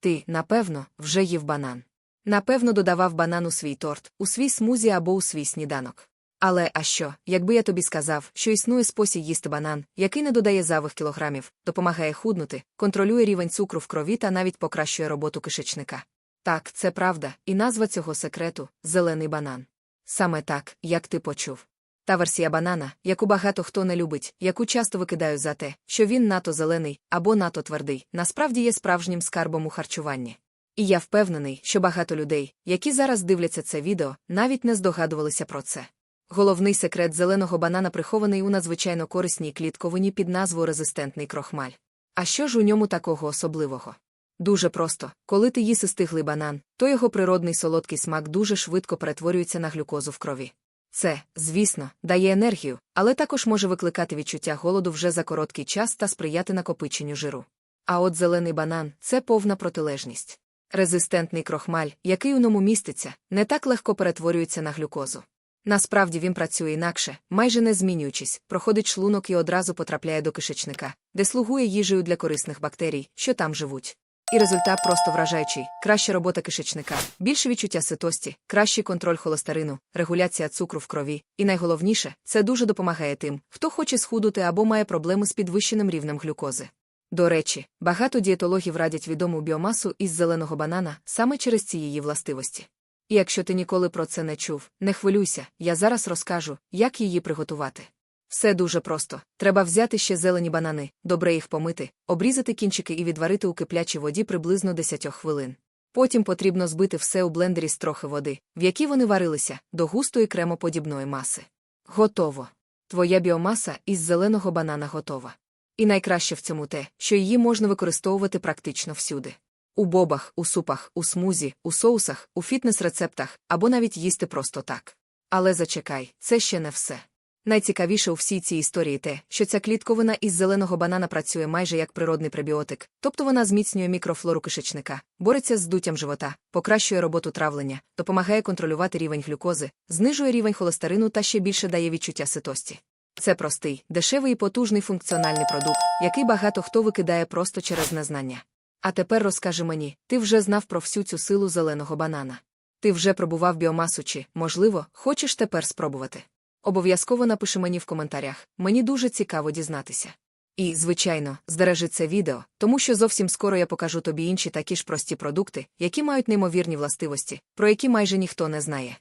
Ти, напевно, вже їв банан. Напевно, додавав банан у свій торт, у свій смузі або у свій сніданок. Але а що, якби я тобі сказав, що існує спосіб їсти банан, який не додає зайвих кілограмів, допомагає худнути, контролює рівень цукру в крові та навіть покращує роботу кишечника. Так, це правда, і назва цього секрету зелений банан. Саме так, як ти почув. Та версія банана, яку багато хто не любить, яку часто викидають за те, що він надто зелений або надто твердий, насправді є справжнім скарбом у харчуванні. І я впевнений, що багато людей, які зараз дивляться це відео, навіть не здогадувалися про це. Головний секрет зеленого банана прихований у надзвичайно корисній клітковині під назвою резистентний крохмаль. А що ж у ньому такого особливого? Дуже просто, коли ти їси стиглий банан, то його природний солодкий смак дуже швидко перетворюється на глюкозу в крові. Це, звісно, дає енергію, але також може викликати відчуття голоду вже за короткий час та сприяти накопиченню жиру. А от зелений банан це повна протилежність. Резистентний крохмаль, який у ньому міститься, не так легко перетворюється на глюкозу. Насправді він працює інакше, майже не змінюючись, проходить шлунок і одразу потрапляє до кишечника, де слугує їжею для корисних бактерій, що там живуть. І результат просто вражаючий: краща робота кишечника, більше відчуття ситості, кращий контроль холестерину, регуляція цукру в крові. І найголовніше, це дуже допомагає тим, хто хоче схудути або має проблеми з підвищеним рівнем глюкози. До речі, багато дієтологів радять відому біомасу із зеленого банана саме через ці її властивості. І якщо ти ніколи про це не чув, не хвилюйся, я зараз розкажу, як її приготувати. Все дуже просто. Треба взяти ще зелені банани, добре їх помити, обрізати кінчики і відварити у киплячій воді приблизно 10 хвилин. Потім потрібно збити все у блендері з трохи води, в якій вони варилися, до густої кремоподібної маси. Готово. Твоя біомаса із зеленого банана готова. І найкраще в цьому те, що її можна використовувати практично всюди. У бобах, у супах, у смузі, у соусах, у фітнес-рецептах або навіть їсти просто так. Але зачекай, це ще не все. Найцікавіше у всій цій історії те, що ця клітковина із зеленого банана працює майже як природний пребіотик, тобто вона зміцнює мікрофлору кишечника, бореться з здуттям живота, покращує роботу травлення, допомагає контролювати рівень глюкози, знижує рівень холестерину та ще більше дає відчуття ситості. Це простий, дешевий і потужний функціональний продукт, який багато хто викидає просто через незнання. А тепер розкажи мені, ти вже знав про всю цю силу зеленого банана. Ти вже пробував біомасу чи, можливо, хочеш тепер спробувати. Обов'язково напиши мені в коментарях, мені дуже цікаво дізнатися. І, звичайно, збережи це відео, тому що зовсім скоро я покажу тобі інші такі ж прості продукти, які мають неймовірні властивості, про які майже ніхто не знає.